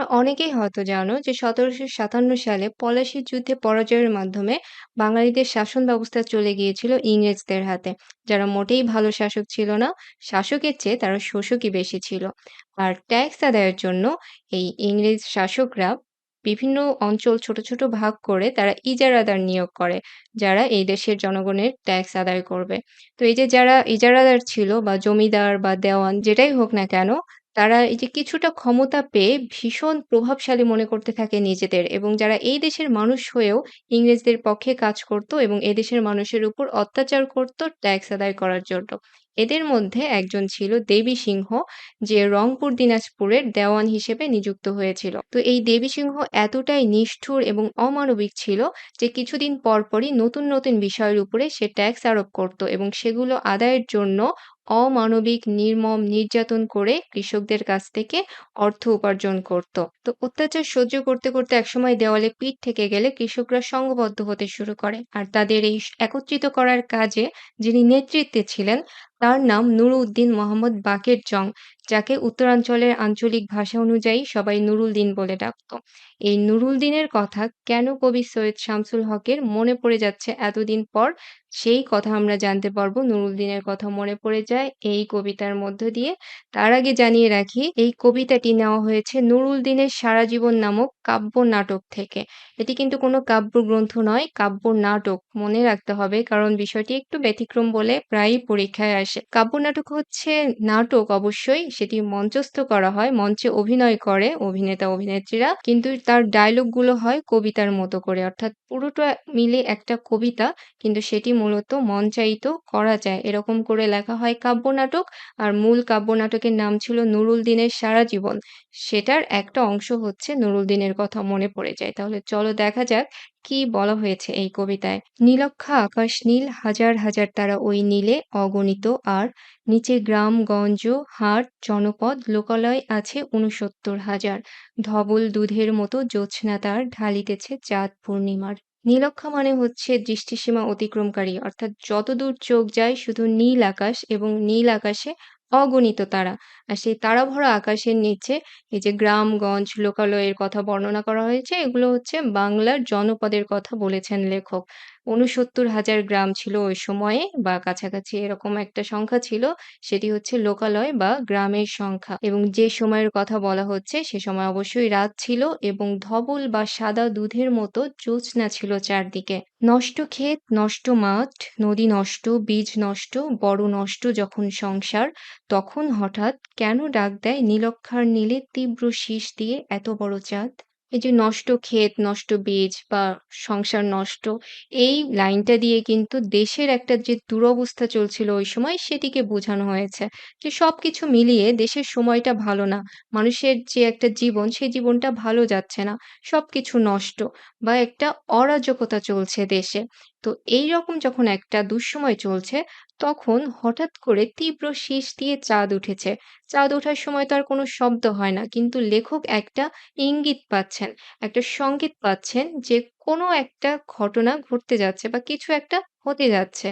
তোমরা অনেকেই হয়তো জানো যে ১৭৫৭ সালে পলাশীর যুদ্ধে পরাজয়ের মাধ্যমে বাঙালিদের শাসন ব্যবস্থা চলে গিয়েছিল ইংরেজদের হাতে। যারা মোটেই ভালো শাসক ছিল না, শাসকের চেয়ে তারা শোষকই বেশি ছিল। আর ট্যাক্স আদায়ের জন্য এই ইংরেজ শাসকরা বিভিন্ন অঞ্চল ছোট, ছোট ভাগ করে তারা ইজারাদার নিয়োগ করে, যারা এই দেশের জনগণের ট্যাক্স আদায় করবে। তো এই যে যারা ইজারাদার ছিল বা জমিদার বা দেওয়ান যেটাই হোক না কেন, তারা এই যে কিছুটা ক্ষমতা পেয়ে ভীষণ প্রভাবশালী মনে করতে থাকে নিজেদের এবং যারা এই দেশের মানুষ হয়েও ইংরেজদের পক্ষে কাজ করত এবং এদেশের মানুষের উপর অত্যাচার করত ট্যাক্স আদায় করার জন্য। এদের মধ্যে একজন ছিল দেবী সিংহ যে রংপুর দিনাজপুরের দেওয়ান হিসেবে নিযুক্ত হয়েছিল। তো এই দেবী সিংহ এতটাই নিষ্ঠুর এবং অমানবিক ছিল যে কিছুদিন পরপরই নতুন, নতুন বিষয়ের উপরে সে ট্যাক্স আরোপ করত এবং সেগুলো আদায়ের জন্য অমানবিক, নির্মম নির্যাতন করে কৃষকদের কাছ থেকে অর্থ উপার্জন করত। তো অত্যাচার সহ্য করতে, করতে একসময় দেওয়ালে পিঠ থেকে গেলে কৃষকরা সংঘবদ্ধ হতে শুরু করে। আর তাদের এই একত্রিত করার কাজে যিনি নেতৃত্বে ছিলেন তার নাম নুরউদ্দিন মোহাম্মদ বাকের জং, যাকে উত্তরাঞ্চলের আঞ্চলিক ভাষা অনুযায়ী সবাই নুরুল দিন বলে ডাকত। এই নুরুল দিনের কথা কেন কবি সৈয়দ শামসুল হকের মনে পড়ে যাচ্ছে এতদিন পর, সেই কথা আমরা জানতে পারব নুরুল দিনের কথা মনে পড়ে যায় এই কবিতার মধ্য দিয়ে। তার আগে জানিয়ে রাখি এই কবিতাটি নেওয়া হয়েছে নুরুল দিনের সারা জীবন নামক কাব্য নাটক থেকে। এটি কিন্তু কোনো কাব্যগ্রন্থ নয়, কাব্য নাটক। মনে রাখতে হবে কারণ বিষয়টি একটু ব্যতিক্রম বলে প্রায়ই পরীক্ষায় আসে। কাব্য নাটক হচ্ছে নাটক অবশ্যই, সেটি মঞ্চস্থ করা হয়, মঞ্চে অভিনয় করে অভিনেতা-অভিনেত্রীরা। কিন্তু তার ডায়ালগগুলো হয় কবিতার মতো করে। অর্থাৎ পুরোটা মিলে একটা কবিতা কিন্তু সেটি মূলত মঞ্চায়িত করা যায়। এরকম করে লেখা হয় কাব্য নাটক। আর মূল কাব্য নাটকের নাম ছিল নুরুল দিনের সারা জীবন। সেটার একটা অংশ হচ্ছে নুরুল দিনের কথা মনে পড়ে যায়। তাহলে চলো দেখা যাক কি বলা হয়েছে এই কবিতায়। নীলক্ষা আকাশ নীল, হাজার হাজার তারা ওই নীলে অগণিত আর নিচে গ্রাম গঞ্জ হাট জনপদ লোকালয় আছে ঊনসত্তর হাজার। ধবল দুধের মতো জ্যোৎস্না তার ঢালিতেছে চাঁদ পূর্ণিমার। নীলক্ষা মানে হচ্ছে দৃষ্টিসীমা অতিক্রমকারী অর্থাৎ যতদূর চোখ যায় শুধু নীল আকাশ এবং নীল আকাশে অগণিত তারা। আর সেই তারা ভরা আকাশের নিচে, এই যে গ্রামগঞ্জ লোকালয়ের কথা বর্ণনা করা হয়েছে, এগুলো হচ্ছে বাংলার জনপদের কথা বলেছেন লেখক। ঊনসত্তর হাজার গ্রাম ছিল ওই সময়ে বা কাছাকাছি এরকম একটা সংখ্যা ছিল। সেটি হচ্ছে লোকালয় বা গ্রামের সংখ্যা এবং যে সময়ের কথা বলা হচ্ছে সে সময় অবশ্যই রাত ছিল এবং ধবল বা সাদা দুধের মতো জ্যোৎস্না ছিল চারদিকে। নষ্ট ক্ষেত, নষ্ট মাঠ, নদী নষ্ট, বীজ নষ্ট, বড় নষ্ট যখন সংসার, তখন হঠাৎ কেন ডাক দেয় নীলক্ষার নীলে তীব্র শীষ দিয়ে এত বড় চাঁদ? এই যে নষ্ট ক্ষেত, নষ্ট বীজ বা সংসার নষ্ট এই লাইনটা দিয়ে কিন্তু দেশের একটা যে দুরবস্থা চলছিল ওই সময় সেটিকে বোঝানো হয়েছে। যে সব কিছু মিলিয়ে দেশের সময়টা ভালো না। মানুষের যে একটা জীবন সেই জীবনটা ভালো যাচ্ছে না। সব কিছু নষ্ট বা একটা অরাজকতা চলছে দেশে। তো এই রকম যখন একটা দুঃসময় চলছে তখন হঠাৎ করে তীব্র শীষ দিয়ে চাঁদ উঠেছে। চাঁদ ওঠার সময় তো আর কোনো শব্দ হয় না। কিন্তু লেখক একটা ইঙ্গিত পাচ্ছেন, একটা সংকেত পাচ্ছেন যে কোনো একটা ঘটনা ঘটতে যাচ্ছে বা কিছু একটা হতে যাচ্ছে।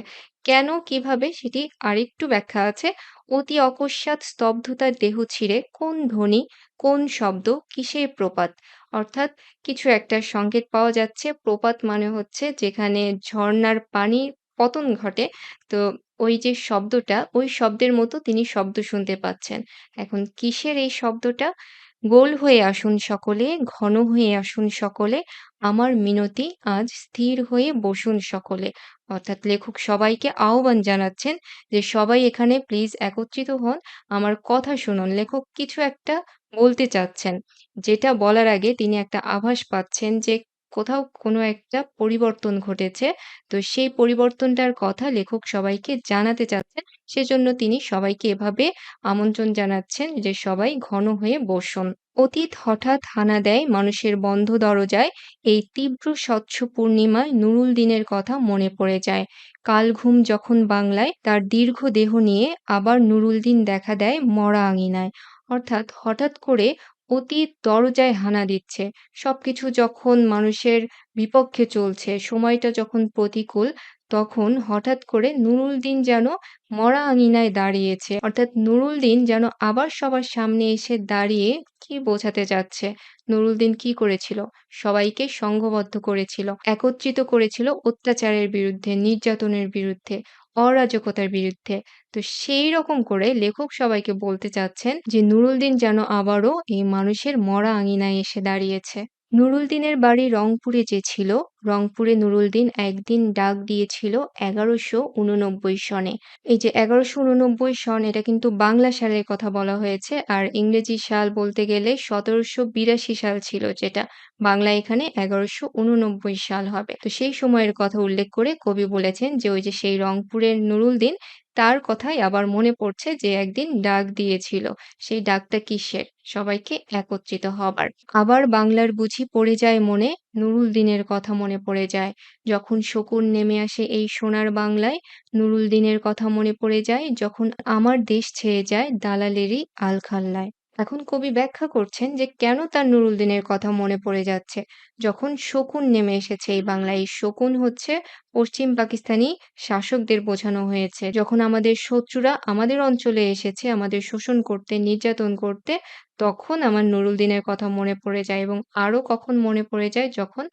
কেন কীভাবে সেটি আরেকটু ব্যাখ্যা আছে। অতি অকস্মাৎ স্তব্ধতার দেহ ছিঁড়ে কোন ধ্বনি, কোন শব্দ, কিসের প্রপাত? অর্থাৎ কিছু একটা সংকেত পাওয়া যাচ্ছে। প্রপাত মানে হচ্ছে যেখানে ঝরনার পানি পতন ঘটে। তো ওই যে শব্দটা, ওই শব্দের মতো তিনি শব্দ শুনতে পাচ্ছেন। এখন কিসের এই শব্দটা? গোল হয়ে আসুন সকলে, ঘন হয়ে আসুন সকলে, আমার মিনতি আজ স্থির হয়ে বসুন সকলে। অর্থাৎ লেখক সবাইকে আহ্বান জানাচ্ছেন যে সবাই এখানে প্লিজ একত্রিত হন, আমার কথা শুনুন। লেখক কিছু একটা বলতে চাচ্ছেন। যেটা বলার আগে তিনি একটা আভাস পাচ্ছেন যে কোথাও কোনো একটা পরিবর্তন ঘটেছে। তো সেই পরিবর্তনটার কথা লেখক সবাইকে জানাতে চাচ্ছেন। সেজন্য তিনি সবাইকে এভাবে আমন্ত্রণ জানাচ্ছেন যে সবাই ঘন হয়ে বসুন। অতীত হঠাৎ হানা দেয় মানুষের বন্ধ দরজায়, এই তীব্র স্বচ্ছ পূর্ণিমায় নুরুল দিনের কথা মনে পড়ে যায়। কালঘুম যখন বাংলায় তার দীর্ঘ দেহ নিয়ে আবার নুরুল দিন দেখা দেয় মরা আঙিনায়। অর্থাৎ হঠাৎ করে অতীত দরজায় হানা দিচ্ছে। সবকিছু যখন মানুষের বিপক্ষে চলছে, সময়টা যখন প্রতিকূল তখন হঠাৎ করে নুরুল দিন যেন মরা আঙিনায় দাঁড়িয়েছে। অর্থাৎ নুরুল দিন যেন আবার সবার সামনে এসে দাঁড়িয়ে কি বোঝাতে চাচ্ছে? নুরুল দিন কি করেছিল? সবাইকে সংঘবদ্ধ করেছিল, একত্রিত করেছিল অত্যাচারের বিরুদ্ধে, নির্যাতনের বিরুদ্ধে, অরাজকতার বিরুদ্ধে। তো সেই রকম করে লেখক সবাইকে বলতে চাচ্ছেন যে নুরুল দিন যেন আবারও এই মানুষের মরা আঙিনায় এসে দাঁড়িয়েছে। নুরুল দিনের বাড়ি রংপুরে যে ছিল, রংপুরে নুরুল দিন একদিন ডাক দিয়েছিল ১১৮৯ সনে। এই যে ১১৮৯ সন এটা কিন্তু বাংলা সালের কথা বলা হয়েছে। আর ইংরেজি সাল বলতে গেলে ১৭৮২ সাল ছিল যেটা। বাংলা এখানে ১১৮৯ সাল হবে। তো সেই সময়ের কথা উল্লেখ করে কবি বলেছেন যে ওই যে সেই রংপুরের নুরুল দিন তার কথাই আবার মনে পড়ছে যে একদিন ডাক দিয়েছিল। সেই ডাকটা কিসের? সবাইকে একত্রিত হবার। আবার বাংলার বুঝি পড়ে যায় মনে, নুরুল দিনের কথা মনে পড়ে যায়। যখন শকুন নেমে আসে এই সোনার বাংলায়, নুরুল দিনের কথা মনে পড়ে যায়। যখন আমার দেশ ছেয়ে যায় দালালেরই আলখাল্লায়। এখন কবি ব্যাখ্যা করছেন যে কেন তার নুরুল দিনের কথা মনে পড়ে যাচ্ছে। যখন শকুন নেমে এসেছে এই বাংলায়, শকুন হচ্ছে পশ্চিম পাকিস্তানি শাসকদের বোঝানো হয়েছে। যখন আমাদের শত্রুরা আমাদের অঞ্চলে এসেছে আমাদের শোষণ করতে, নির্যাতন করতে, তখন আমার নুরুল দিনের কথা মনে পড়ে যায় এবং আরও কখন মনে পড়ে যায় যখন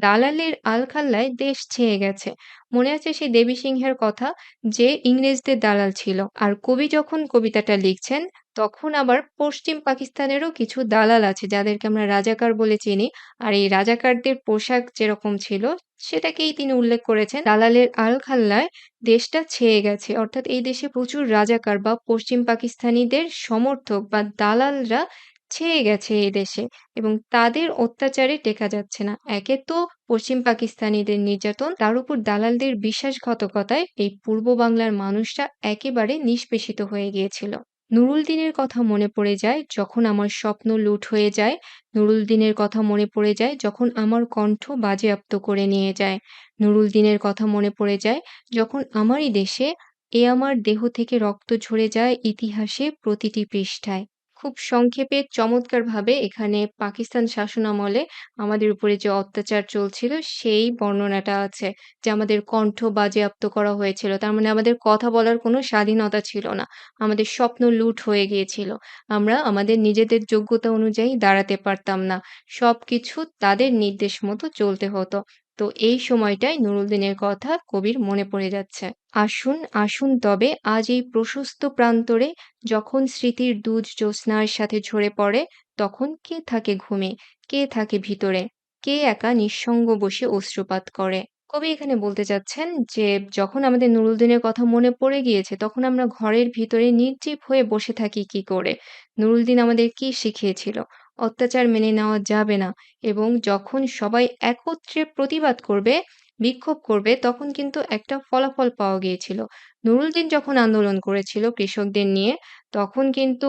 দালালের আলখাল্লায় দেশ ছেয়ে গেছে। মনে আছে সেই দেবী সিংহের কথা যে ইংরেজদের দালাল ছিল। আর কবি যখন কবিতাটা লিখছেন, তখন আবার পশ্চিম পাকিস্তানেরও কিছু দালাল আছে যাদেরকে আমরা রাজাকার বলে চিনি। আর এই রাজাকারদের পোশাক যেরকম ছিল সেটাকেই তিনি উল্লেখ করেছেন। দালালের আলখাল্লায় দেশটা ছেয়ে গেছে। অর্থাৎ এই দেশে প্রচুর রাজাকার বা পশ্চিম পাকিস্তানিদের সমর্থক বা দালালরা ছেয়ে গেছে এই দেশে এবং তাদের অত্যাচারে টেকা যাচ্ছে না। একে তো পশ্চিম পাকিস্তানিদের নির্যাতন, তার উপর দালালদের বিশ্বাসঘাতকতায় এই পূর্ব বাংলার মানুষরা একেবারে নিষ্পেষিত হয়ে গিয়েছিল। নুরুল দিনের কথা মনে পড়ে যায় যখন আমার স্বপ্ন লুট হয়ে যায়। নুরুল দিনের কথা মনে পড়ে যায় যখন আমার কণ্ঠ বাজেয়াপ্ত করে নিয়ে যায়। নুরুল দিনের কথা মনে পড়ে যায় যখন আমারই দেশে এ আমার দেহ থেকে রক্ত ঝরে যায় ইতিহাসে প্রতিটি পৃষ্ঠায়। খুব সংক্ষেপে, চমৎকারভাবে এখানে পাকিস্তান শাসনামলে আমাদের উপরে যে অত্যাচার চলছিল, সেই বর্ণনাটা আছে। যে আমাদের কণ্ঠ বাজেয়াপ্ত করা হয়েছিল। তার মানে আমাদের কথা বলার কোনো স্বাধীনতা ছিল না। আমাদের স্বপ্ন লুট হয়ে গিয়েছিল। আমরা আমাদের নিজেদের যোগ্যতা অনুযায়ী দাঁড়াতে পারতাম না। সবকিছু তাদের নির্দেশ মতো চলতে হতো। তো এই সময়টায় নুরুল দিনের কথা কবির মনে পড়ে যাচ্ছে। আসুন, আসুন তবে আজ এই প্রশস্ত প্রান্তরে যখন স্মৃতির দুধ জ্যোৎস্নার সাথে ঝরে পড়ে, তখন কে থাকে ঘুমে, কে থাকে ভিতরে, কে একা নিঃসঙ্গ বসে অশ্রুপাত করে। কবি এখানে বলতে চাচ্ছেন যে যখন আমাদের নুরুল দিনের কথা মনে পড়ে গিয়েছে তখন আমরা ঘরের ভিতরে নির্জীব হয়ে বসে থাকি কি করে? নুরুল দিন আমাদের কি শিখিয়েছিল? অত্যাচার মেনে নেওয়া যাবে না এবং যখন সবাই একত্রে প্রতিবাদ করবে, বিক্ষোভ করবে তখন কিন্তু একটা ফলাফল পাওয়া গিয়েছিল। নুরুল দিন যখন আন্দোলন করেছিল কৃষকদের নিয়ে তখন কিন্তু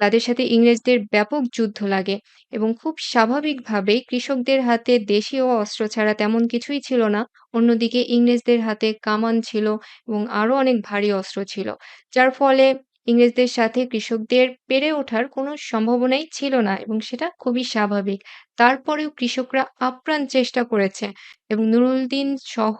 তাদের সাথে ইংরেজদের ব্যাপক যুদ্ধ লাগে এবং খুব স্বাভাবিকভাবেই কৃষকদের হাতে দেশীয় অস্ত্র ছাড়া তেমন কিছুই ছিল না। অন্যদিকে ইংরেজদের হাতে কামান ছিল এবং আরও অনেক ভারী অস্ত্র ছিল। যার ফলে ইংরেজদের সাথে কৃষকদের পেরে ওঠার কোনো সম্ভাবনাই ছিল না এবং সেটা খুবই স্বাভাবিক। তারপরেও কৃষকরা আপ্রাণ চেষ্টা করেছে এবং নুরুল দিন সহ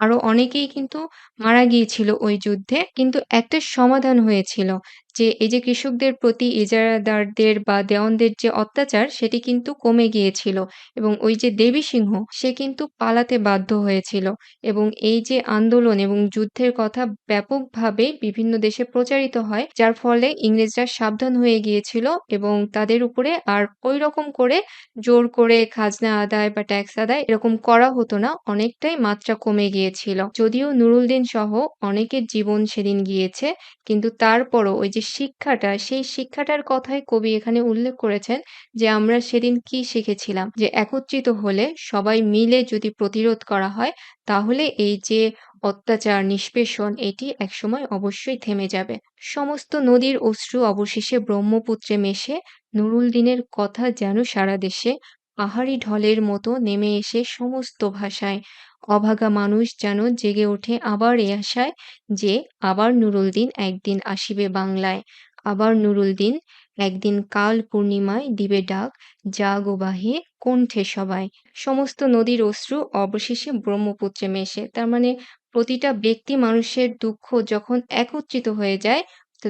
আরও অনেকেই কিন্তু মারা গিয়েছিল ওই যুদ্ধে। কিন্তু একটা সমাধান হয়েছিল যে, এই যে কৃষকদের প্রতি ইজারাদারদের বা দেওয়ানদের যে অত্যাচার, সেটি কিন্তু কমে গিয়েছিল এবং ওই যে দেবী সিংহ, সে কিন্তু পালাতে বাধ্য হয়েছিল এবং এই যে আন্দোলন এবং যুদ্ধের কথা ব্যাপকভাবে বিভিন্ন দেশে প্রচারিত হয়, যার ফলে ইংরেজরা সাবধান হয়ে গিয়েছিল এবং তাদের উপরে আর ওই রকম করে জোর করে খাজনা আদায় বা ট্যাক্স আদায় এরকম করা হতো না। অনেকটাই মাত্রা কমে গিয়েছিল। যদিও নুরুল দিন সহ অনেকের জীবন সেদিন গিয়েছে, কিন্তু তারপরও ওই যে শিক্ষাটা, সেই শিক্ষাটার কথাই কবি এখানে উল্লেখ করেছেন যে আমরা সেদিন কি শিখেছিলাম? যে একত্রিত হলে সবাই মিলে যদি প্রতিরোধ করা হয়, তাহলে এই যে অত্যাচার, নিষ্পেষণ এটি একসময় অবশ্যই থেমে যাবে। সমস্ত নদীর অশ্রু অবশেষে ব্রহ্মপুত্রে মেশে নুরুল দিনের কথা যেন সারা দেশে পাহাড়ি ঢলের মতো নেমে এসে সমস্ত ভাষায়। অভাগা মানুষ যেন জেগে ওঠে আবার এ আশায় যে আবার নুরুল দিন একদিন আসিবে বাংলায়। আবার নুরুল দিন একদিন কাল পূর্ণিমায় দিবে ডাক, ও বাহে কণ্ঠে সবাই। সমস্ত নদীর অশ্রু অবশেষে ব্রহ্মপুত্রে মেশে। তার মানে প্রতিটা ব্যক্তি মানুষের দুঃখ যখন একত্রিত হয়ে যায়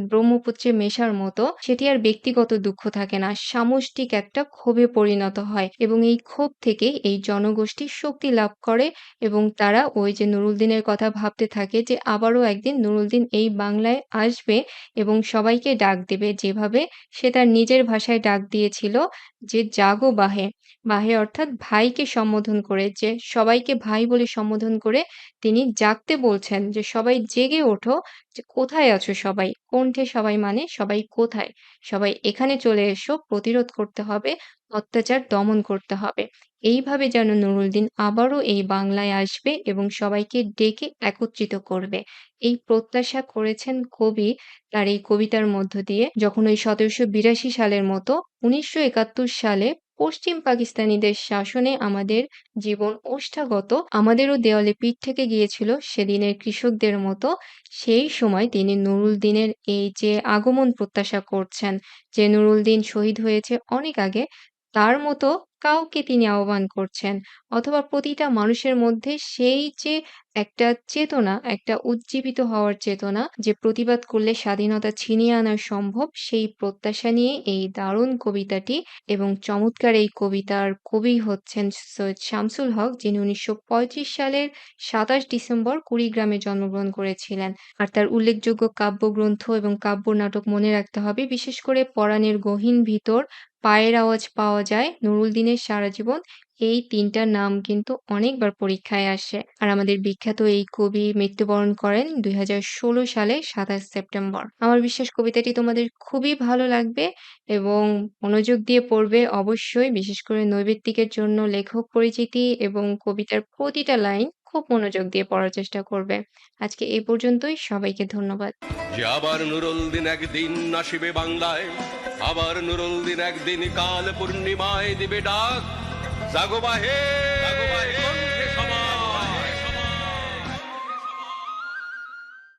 ব্রহ্মপুত্রে মেশার মতো, সেটি আর ব্যক্তিগত দুঃখ থাকে না। সামষ্টিক একটা ক্ষোভে পরিণত হয় এবং এই ক্ষোভ থেকেই এই জনগোষ্ঠী শক্তি লাভ করে এবং তারা ওই যে নুরুলদিনের কথা ভাবতে থাকে যে আবারও একদিন নুরুলদিন এই বাংলায় আসবে এবং সবাইকে ডাক দেবে যেভাবে সে তার নিজের ভাষায় ডাক দিয়েছিল যে জাগো বাহে। বাহে অর্থাৎ ভাইকে সম্বোধন করে যে সবাইকে ভাই বলে সম্বোধন করে তিনি জাগতে বলছেন যে সবাই জেগে ওঠো যে কোথায় আছো সবাই? কণ্ঠে সবাই মানে সবাই কোথায়? সবাই এখানে চলে এসো প্রতিরোধ করতে হবে, অত্যাচার দমন করতে হবে। এইভাবে যেন নুরুলদিন আবারও এই বাংলায় আসবে এবং সবাইকে ডেকে একত্রিত করবে। এই প্রত্যাশা করেছেন কবি তার এই কবিতার মধ্য দিয়ে যখন ওই ১৭৮২ সালের মতো ১৯৭১ সালে পশ্চিম পাকিস্তানিদের শাসনে আমাদের জীবন ওষ্ঠাগত, আমাদেরও দেওয়ালে পিঠ থেকে গিয়েছিল সেদিনের কৃষকদের মতো। সেই সময় তিনি নুরুলদিনের এই যে আগমন প্রত্যাশা করছেন, যে নুরুলদিন শহীদ হয়েছে অনেক আগে, তার মতো কাউকে তিনি আহ্বান করছেন অথবা প্রতিটা মানুষের মধ্যে সেই যে একটা চেতনা, একটা উজ্জীবিত হওয়ার চেতনা যে প্রতিবাদ করলে স্বাধীনতা ছিনিয়ে আনা সম্ভব, সেই প্রত্যাশা নিয়ে এই দারুণ কবিতাটি এবং চমৎকার এই কবিতার কবি হচ্ছেন সৈয়দ শামসুল হক যিনি ১৯৩৫ সালের ২৭ ডিসেম্বর কুড়িগ্রামে জন্মগ্রহণ করেছিলেন। আর তার উল্লেখযোগ্য কাব্যগ্রন্থ এবং কাব্য নাটক মনে রাখতে হবে বিশেষ করে পরাণের গহীন ভিতর, পায়ের আওয়াজ পাওয়া যায়, নুরুলদিনের সারা জীবন এই ৩ টার নাম কিন্তু অনেকবার পরীক্ষায় আসে। আর আমাদের বিখ্যাত এই কবি মৃত্যুবরণ করেন ২০১৬ সালে ২৭ সেপ্টেম্বর। আমার বিশ্বাস কবিতাটি তোমাদের খুবই ভালো লাগবে এবং মনোযোগ দিয়ে পড়বে অবশ্যই। বিশেষ করে নৈবেত্তিকের জন্য লেখক পরিচিতি এবং কবিতার প্রতিটা লাইন খুব মনোযোগ দিয়ে পড়ার চেষ্টা করবে। আজকে এই পর্যন্তই। সবাইকে ধন্যবাদ। যে আবার নুরুলদিন একদিন আসিবে বাংলায় আবার নুরুলদিন একদিন কাল পূর্ণিমায় দিবে ডাক। জাগো বাহে।